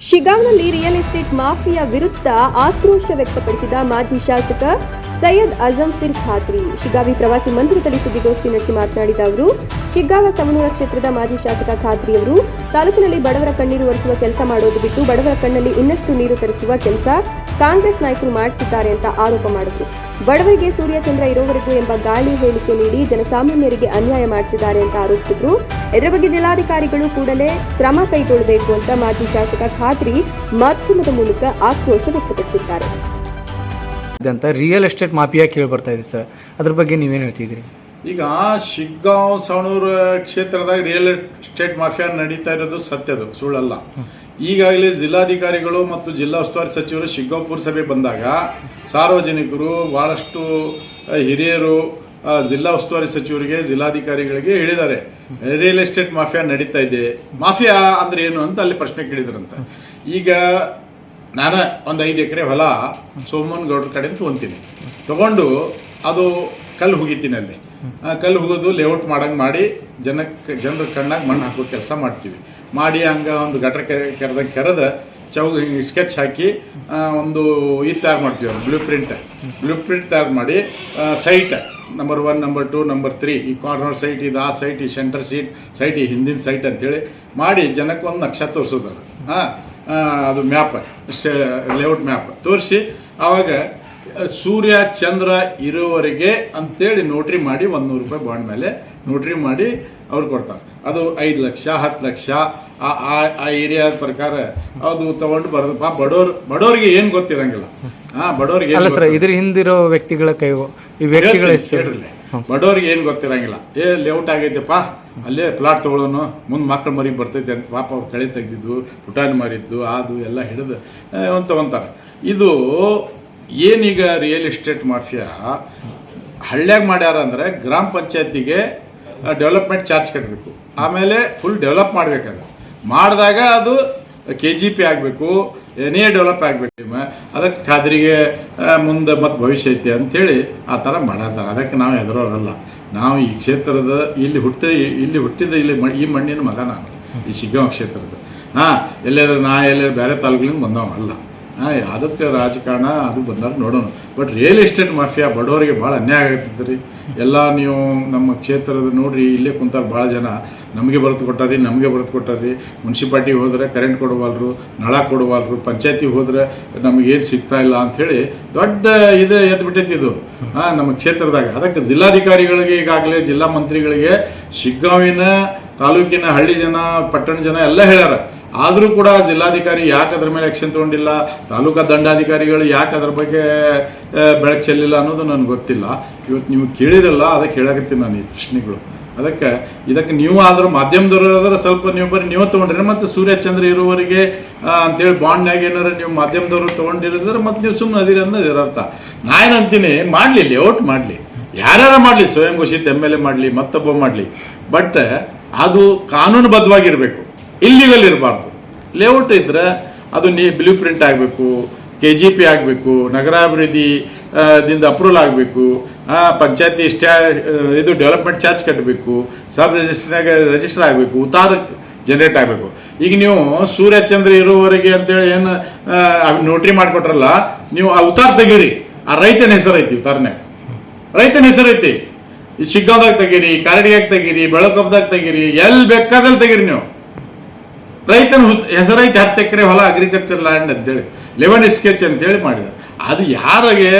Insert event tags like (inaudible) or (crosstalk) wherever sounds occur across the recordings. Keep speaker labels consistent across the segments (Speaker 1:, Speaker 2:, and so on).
Speaker 1: ಶಿಗಾಂವ್ನಲ್ಲಿ real estate mafia ವಿರುದ್ಧ ಆಕ್ರೋಶ ವ್ಯಕ್ತಪಡಿಸಿದ ಮಾಜಿ ಶಾಸಕ ಸೈಯದ್ ಅಜಂ ಫಿರ್ ಖಾದ್ರಿ. ಶಿಗಾವಿ ಪ್ರವಾಸಿ ಮಂದಿರದಲ್ಲಿ ಸುದ್ದಿಗೋಷ್ಠಿ ನಡೆಸಿ ಮಾತನಾಡಿದ ಅವರು ಶಿಗ್ಗಾವ ಸಮನೂರ ಕ್ಷೇತ್ರದ ಮಾಜಿ ಶಾಸಕ ಖಾತ್ರಿ ಅವರು, ತಾಲೂಕಿನಲ್ಲಿ ಬಡವರ ಕಣ್ಣೀರು ಒರೆಸುವ ಕೆಲಸ ಮಾಡೋದು ಬಿಟ್ಟು ಬಡವರ ಕಣ್ಣಲ್ಲಿ ಇನ್ನಷ್ಟು ನೀರು ತರಿಸುವ ಕೆಲಸ ಕಾಂಗ್ರೆಸ್ ನಾಯಕರು ಮಾಡುತ್ತಿದ್ದಾರೆ ಅಂತ ಆರೋಪ ಮಾಡಿದರು. ಬಡವರಿಗೆ ಸೂರ್ಯಚಂದ್ರ ಇರೋವರೆಗೂ ಎಂಬ ಗಾಳಿ ಹೇಳಿಕೆ ನೀಡಿ ಜನಸಾಮಾನ್ಯರಿಗೆ ಅನ್ಯಾಯ ಮಾಡ್ತಿದ್ದಾರೆ ಅಂತ ಆರೋಪಿಸಿದ್ರು. ಇದರ ಬಗ್ಗೆ ಜಿಲ್ಲಾಧಿಕಾರಿಗಳು ಕೂಡಲೇ ಕ್ರಮ ಕೈಗೊಳ್ಳಬೇಕು ಅಂತ ಮಾಜಿ ಶಾಸಕ ಖಾತ್ರಿ ಮಾಧ್ಯಮದ ಮೂಲಕ ಆಕ್ರೋಶ ವ್ಯಕ್ತಪಡಿಸಿದ್ದಾರೆ.
Speaker 2: ಅಂತ ರಿಯಲ್ ಎಸ್ಟೇಟ್ ಮಾಫಿಯಾ ಕೇಳಿ ಬರ್ತಾ ಇದೆ ಸರ್. ಅದ್ರ ಬಗ್ಗೆ ನೀವೇನು ಹೇಳ್ತಿದ್ರಿ
Speaker 3: ಈಗ ಶಿಗ್ಗಾಂವ್ ಸವಣೂರು ಕ್ಷೇತ್ರದಾಗ ರಿಯಲ್ ಎಸ್ಟೇಟ್ ಮಾಫಿಯಾ ನಡೀತಾ ಇರೋದು ಸತ್ಯದು ಸುಳ್ಳಲ್ಲ. ಈಗಾಗಲೇ ಜಿಲ್ಲಾಧಿಕಾರಿಗಳು ಮತ್ತು ಜಿಲ್ಲಾ ಉಸ್ತುವಾರಿ ಸಚಿವರು ಶಿಗ್ಗಾಪುರ ಸಭೆ ಬಂದಾಗ ಸಾರ್ವಜನಿಕರು ಭಾಳಷ್ಟು ಹಿರಿಯರು ಜಿಲ್ಲಾ ಉಸ್ತುವಾರಿ ಸಚಿವರಿಗೆ, ಜಿಲ್ಲಾಧಿಕಾರಿಗಳಿಗೆ ಹೇಳಿದ್ದಾರೆ. ರಿಯಲ್ ಎಸ್ಟೇಟ್ ಮಾಫಿಯಾ ನಡೀತಾ ಇದೆ. ಮಾಫಿಯಾ ಅಂದ್ರೆ ಏನು ಅಂತ ಅಲ್ಲಿ ಪ್ರಶ್ನೆ ಕೇಳಿದ್ರಂತ. ಈಗ ನಾನು ಒಂದು ಐದು ಎಕರೆ ಹೊಲ ಸೋಮನ್ ಗೌಡ್ರ ಕಡೆಯಿಂದ ತೊಗೊಂತೀನಿ. ತಗೊಂಡು ಅದು ಕಲ್ಲು ಹುಗಿತೀನಿ ಅಲ್ಲಿ. ಕಲ್ಲು ಹುಗಿದು ಲೇಔಟ್ ಮಾಡಂಗೆ ಮಾಡಿ ಜನಕ್ಕೆ ಜನರ ಕಣ್ಣಾಗ ಮಣ್ಣು ಹಾಕೋ ಕೆಲಸ ಮಾಡ್ತೀವಿ. ಮಾಡಿ ಹಂಗೆ ಒಂದು ಗಟ್ರ ಕೆರೆದ ಕೆರೆದ ಚೌ ಹಿಂಗೆ ಸ್ಕೆಚ್ ಹಾಕಿ ಒಂದು ಇದು ತಯಾರು ಮಾಡ್ತೀವಿ ಬ್ಲೂ ಪ್ರಿಂಟ್ ಬ್ಲೂ ಪ್ರಿಂಟ್ ತಯಾರು ಮಾಡಿ site number one number two number three ಈ ಕಾರ್ನರ್ ಸೈಟ್ ಇದು ಆ ಸೈಟ್ ಈ ಸೆಂಟರ್ ಸೀಟ್ ಸೈಟ್ ಈ ಹಿಂದಿನ ಸೈಟ್ ಅಂತೇಳಿ ಮಾಡಿ ಜನಕ್ಕೆ ಒಂದು ನಕ್ಷ ತೋರಿಸೋದು ಅದು. ಅದು ಮ್ಯಾಪ್ ಸ್ಟೇ ಲೇಔಟ್ ಮ್ಯಾಪ್ ತೋರಿಸಿ ಆವಾಗ ಸೂರ್ಯ, ಚಂದ್ರ ಇರೋವರೆಗೆ ಅಂತೇಳಿ ನೋಟ್ರಿ ಮಾಡಿ ಒಂದು ನೂರು ರೂಪಾಯಿ ಬಾಂಡ್ ಮೇಲೆ ನೋಟ್ರಿ ಮಾಡಿ ಅವ್ರು ಕೊಡ್ತಾರೆ. ಅದು ಐದು ಲಕ್ಷ ಹತ್ತು ಲಕ್ಷ ಆ ಆ- ಏರಿಯಾದ ಪ್ರಕಾರ ಅದು ತಗೊಂಡು ಪಾ ಬಡವ್ರು ಬಡವ್ರಿಗೆ ಏನು ಗೊತ್ತಿರಂಗಿಲ್ಲ. ಹಾಂ ಬಡವ್ರಿಗೆ
Speaker 2: ಅಲ್ಲ ಸರ್. ಇದ್ರ ಹಿಂದಿರೋ ವ್ಯಕ್ತಿಗಳ ಕೈ ಈ ವ್ಯಕ್ತಿಗಳ.
Speaker 3: ಬಡವ್ರಿಗೆ ಏನು ಗೊತ್ತಿರಂಗಿಲ್ಲ. ಏ ಲೇಔಟ್ ಆಗೈತೆಪ್ಪ. ಅಲ್ಲೇ ಪ್ಲಾಟ್ ತೊಗೊಳೋನು. ಮುಂದೆ ಮಕ್ಕಳ ಮರಿ ಬರ್ತೈತೆ ಅಂತ ಪಾಪ ಅವ್ರು ಕಳೆ ತೆಗ್ದಿದ್ದು ಪುಟಾಣಿ ಮಾರಿದ್ದು ಅದು ಎಲ್ಲ ಹಿಡಿದು ಒಂದು ತಗೊಂತಾರೆ. ಇದು ಏನೀಗ ರಿಯಲ್ ಎಸ್ಟೇಟ್ ಮಾಫಿಯಾ ಹಳ್ಳ್ಯಾಗ ಮಾಡ್ಯಾರ ಅಂದರೆ ಗ್ರಾಮ ಪಂಚಾಯತಿಗೆ ಡೆವಲಪ್ಮೆಂಟ್ ಚಾರ್ಜ್ ಕಟ್ಟಬೇಕು ಆಮೇಲೆ ಫುಲ್ ಡೆವಲಪ್ ಮಾಡಬೇಕಾದ್ರೆ. ಮಾಡಿದಾಗ ಅದು ಕೆ ಜಿ ಪಿ ಆಗಬೇಕು, ಏನೇ ಡೆವಲಪ್ ಆಗಬೇಕು ಅದಕ್ಕೆ ಖಾದ್ರಿಗೆ ಮುಂದೆ ಮತ್ತು ಭವಿಷ್ಯ ಐತೆ ಅಂಥೇಳಿ ಆ ಥರ ಮಾಡತ್ತಾರ ಅದಕ್ಕೆ ನಾವು ಎದುರೋರಲ್ಲ ನಾವು ಈ ಕ್ಷೇತ್ರದ, ಇಲ್ಲಿ ಹುಟ್ಟಿ, ಇಲ್ಲಿ ಹುಟ್ಟಿದ, ಇಲ್ಲಿ ಈ ಮಣ್ಣಿನ ಮಗ ನಾನು, ಈ ಶಿಗ್ಗಾಂವ ಕ್ಷೇತ್ರದ. ಹಾಂ ಎಲ್ಲಾದ್ರೂ ನಾ ಎಲ್ಲಾದ್ರೂ ಬೇರೆ ತಾಲೂಕಿನಿಂದ ಬಂದವ ಅಲ್ಲ ಹಾಂ ಅದಕ್ಕೆ ರಾಜಕಾರಣ ಅದು ಬಂದಾಗ ನೋಡೋಣ. ಬಟ್ ರಿಯಲ್ ಎಸ್ಟೇಟ್ ಮಾಫಿಯಾ ಬಡವರಿಗೆ ಭಾಳ ಅನ್ಯಾಯ ಆಗತ್ತೈತೆ ರೀ ಎಲ್ಲ ನೀವು ನಮ್ಮ ಕ್ಷೇತ್ರದ ನೋಡ್ರಿ, ಇಲ್ಲೇ ಕುಂತಾರೆ ಭಾಳ ಜನ. ನಮಗೆ ಬರೆದು ಕೊಟ್ಟಾರಿ ನಮಗೆ ಬರೆದು ಕೊಟ್ಟಾರಿ ಮುನ್ಸಿಪಾಲ್ಟಿಗೆ ಹೋದ್ರೆ ಕರೆಂಟ್ ಕೊಡುವಲ್ರು, ನಳ ಕೊಡುವಲ್ರು ಪಂಚಾಯತಿಗೆ ಹೋದ್ರೆ ನಮಗೇನು ಸಿಗ್ತಾ ಇಲ್ಲ ಅಂಥೇಳಿ ದೊಡ್ಡ ಇದು ಎದ್ದು ಬಿಟ್ಟೈತಿ ಇದು. ಹಾಂ, ನಮ್ಮ ಕ್ಷೇತ್ರದಾಗ. ಅದಕ್ಕೆ ಜಿಲ್ಲಾಧಿಕಾರಿಗಳಿಗೆ ಈಗಾಗಲೇ, ಜಿಲ್ಲಾ ಮಂತ್ರಿಗಳಿಗೆ ಶಿಗ್ಗಾವಿನ ತಾಲೂಕಿನ ಹಳ್ಳಿ ಜನ, ಪಟ್ಟಣ ಜನ ಎಲ್ಲ ಹೇಳ್ಯಾರ. ಆದರೂ ಕೂಡ ಜಿಲ್ಲಾಧಿಕಾರಿ ಯಾಕೆ ಅದ್ರ ಮೇಲೆ ಆಕ್ಷನ್ ತಗೊಂಡಿಲ್ಲ? ತಾಲೂಕಾ ದಂಡಾಧಿಕಾರಿಗಳು ಯಾಕೆ ಅದ್ರ ಬಗ್ಗೆ ಬೆಳಕು ಚೆಲ್ಲಿಲ್ಲ ಅನ್ನೋದು ನನಗೆ ಗೊತ್ತಿಲ್ಲ. ಇವತ್ತು ನೀವು ಕೇಳಿರಲ್ಲ, ಅದಕ್ಕೆ ಹೇಳಕತ್ತೀನಿ ನಾನು ಈ ಪ್ರಶ್ನೆಗಳು. ಅದಕ್ಕೆ ಇದಕ್ಕೆ ನೀವು ಆದರೂ ಮಾಧ್ಯಮದವರು ಆದ್ರೆ ಸ್ವಲ್ಪ ನೀವು ಬರೀ ನೀವು ತೊಗೊಂಡ್ರಿ, ಮತ್ತು ಸೂರ್ಯಚಂದ್ರ ಚಂದ್ರ ಇರುವವರಿಗೆ ಅಂತೇಳಿ ಬಾಂಡ್ನಾಗ ಏನಾರ ನೀವು ಮಾಧ್ಯಮದವರು ತೊಗೊಂಡಿರಿದ್ರೆ ಮತ್ತೆ ನೀವು ಸುಮ್ಮನೆ ಅದಿರಿ ಅನ್ನೋದು ಇದರರ್ಥ ನಾ ಏನಂತೀನಿ ಮಾಡಲಿ ಲೇಔಟ್ ಮಾಡಲಿ. ಯಾರ್ಯಾರ ಮಾಡಲಿ, ಸ್ವಯಂ ಘೋಷಿತ ಎಂ ಎಲ್ ಎ ಮಾಡಲಿ, ಮತ್ತೊಬ್ಬ ಮಾಡಲಿ. ಬಟ್ ಅದು ಕಾನೂನುಬದ್ಧವಾಗಿರಬೇಕು. ಇಲ್ಲಿಗಲ್ ಇರಬಾರ್ದು. ಲೇಔಟ್ ಇದ್ರೆ ಅದು ನೀ ಬ್ಲೂ ಪ್ರಿಂಟ್ ಆಗಬೇಕು ಕೆ ಜಿ ಪಿ ಆಗಬೇಕು, ನಗರಾಭಿವೃದ್ಧಿ ದಿಂದ ಅಪ್ರೂವಲ್ ಆಗಬೇಕು ಪಂಚಾಯತಿ ಸ್ಟ್ಯಾ ಇದು ಡೆವಲಪ್ಮೆಂಟ್ ಚಾರ್ಜ್ ಕಟ್ಟಬೇಕು ಸಬ್ ರಿಜಿಸ್ಟ್ರಾಗ ರಿಜಿಸ್ಟರ್ ಆಗಬೇಕು ಉತ್ತಾರ ಜನರೇಟ್ ಆಗಬೇಕು. ಈಗ ನೀವು ಸೂರ್ಯಚಂದ್ರ ಇರುವವರೆಗೆ ಅಂತೇಳಿ ಏನು ನೋಟ್ರಿ ಮಾಡಿಕೊಟ್ರಲ್ಲ, ನೀವು ಆ ಉತ್ತಾರ ತೆಗೀರಿ. ಆ ರೈತನ ಹೆಸರು ಐತಿ ಉತ್ತಾರನ್ಯಾಗ ರೈತನ ಹೆಸರು ಐತಿ ಶಿಗ್ಗಾಂವ್ದಾಗ ತೆಗೀರಿ, ಕಾರಡಿಯಾಗ ತೆಗೀರಿ ಬೆಳಕಬ್ದಾಗ ತೆಗೀರಿ ಎಲ್ಲಿ ಬೇಕಾದಲ್ಲಿ ತೆಗೀರಿ ನೀವು. ರೈತನ ಹೆಸರೈತಿ ಹತ್ತು ಎಕರೆ ಹೊಲ ಅಗ್ರಿಕಲ್ಚರ್ ಲ್ಯಾಂಡ್ ಅಂತೇಳಿ, ಲೆವೆನ್ ಸ್ಕೆಚ್ ಅಂತೇಳಿ ಮಾಡಿದ ಅದು ಯಾರಿಗೆ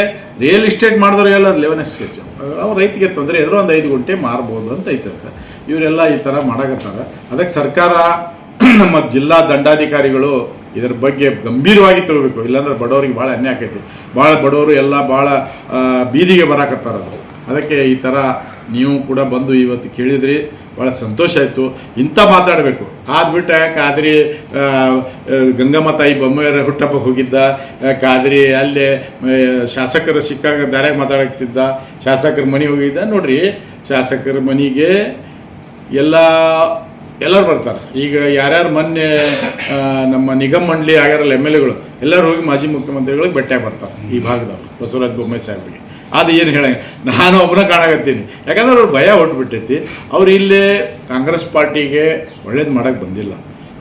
Speaker 3: ರಿಯಲ್ ಎಸ್ಟೇಟ್ ಮಾಡಿದ್ರು ಎಲ್ಲ ಲೆವೆನ್ ಸ್ಕೆಚ್ ಅವ್ರು ರೈತಿಗೆ ತೊಂದರೆ ಇದ್ರೆ ಒಂದು ಐದು ಗುಂಟೆ ಮಾರ್ಬೋದು ಅಂತ ಐತದ ಇವರೆಲ್ಲ ಈ ಥರ ಮಾಡಕತ್ತಾರ. ಅದಕ್ಕೆ ಸರ್ಕಾರ (clears throat) ನಮ್ಮ ಜಿಲ್ಲಾ ದಂಡಾಧಿಕಾರಿಗಳು ಇದರ ಬಗ್ಗೆ ಗಂಭೀರವಾಗಿ ತಗೋಬೇಕು ಇಲ್ಲಾಂದ್ರೆ ಬಡವರಿಗೆ ಭಾಳ ಅನ್ಯಾಯ ಆಕೈತಿ. ಭಾಳ ಬಡವರು ಎಲ್ಲ ಭಾಳ ಬೀದಿಗೆ ಬರಾಕತ್ತಾರ ಅದು. ಅದಕ್ಕೆ ಈ ಥರ ನೀವು ಕೂಡ ಬಂದು ಇವತ್ತು ಕೇಳಿದ್ರಿ ಭಾಳ ಸಂತೋಷ ಆಯಿತು. ಇಂಥ ಮಾತಾಡಬೇಕು. ಆದ್ಬಿಟ್ಟು ಕಾದ್ರಿ ಗಂಗಮ್ಮ ತಾಯಿ ಬೊಮ್ಮೆಯರ ಹುಟ್ಟಪ್ಪ ಹೋಗಿದ್ದ. ಕಾದ್ರಿ ಅಲ್ಲೇ ಶಾಸಕರು ಸಿಕ್ಕಾಗ ದಾರ್ಯಾಗ ಮಾತಾಡಕ್ತಿದ್ದ. ಶಾಸಕರ ಮನೆ ಹೋಗಿದ್ದ. ನೋಡ್ರಿ, ಶಾಸಕರ ಮನೆಗೆ ಎಲ್ಲ, ಎಲ್ಲರೂ ಬರ್ತಾರೆ. ಈಗ ಯಾರ್ಯಾರು ಮೊನ್ನೆ ನಮ್ಮ ನಿಗಮ ಮಂಡಳಿ ಆಗ್ಯಾರಲ್ಲ ಎಂ ಎಲ್ ಎಗಳು, ಎಲ್ಲರೂ ಹೋಗಿ ಮಾಜಿ ಮುಖ್ಯಮಂತ್ರಿಗಳಿಗೆ ಭೇಟಿಯಾಗಿ ಬರ್ತಾರೆ ಈ ಭಾಗದವರು, ಬಸವರಾಜ ಬೊಮ್ಮಾಯಿ ಸಾಹೇಬ್ರಿಗೆ. ಅದು ಏನು ಹೇಳಂಗೆ ನಾನು ಒಬ್ಬನ ಕಾಣಕತ್ತೀನಿ. ಯಾಕಂದ್ರೆ ಅವ್ರು ಭಯ ಹೊಟ್ಬಿಟ್ಟೈತಿ. ಅವ್ರು ಇಲ್ಲೇ ಕಾಂಗ್ರೆಸ್ ಪಾರ್ಟಿಗೆ ಒಳ್ಳೇದು ಮಾಡಕ್ಕೆ ಬಂದಿಲ್ಲ.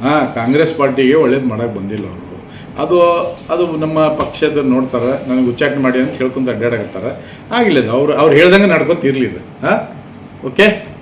Speaker 3: ಹಾಂ, ಕಾಂಗ್ರೆಸ್ ಪಾರ್ಟಿಗೆ ಒಳ್ಳೇದು ಮಾಡೋಕ್ಕೆ ಬಂದಿಲ್ಲ ಅವರು. ಅದು ಅದು ನಮ್ಮ ಪಕ್ಷದ ನೋಡ್ತಾರೆ, ನನಗೆ ಉಚ್ಚಾಟನೆ ಮಾಡಿ ಅಂತ ಹೇಳ್ಕೊಂತ ಅಡ್ಡಾಡಕತ್ತಾರೆ. ಆಗಿಲ್ಲದು ಅವ್ರು ಅವ್ರು ಹೇಳ್ದಂಗೆ ಇದು. ಹಾಂ, ಓಕೆ?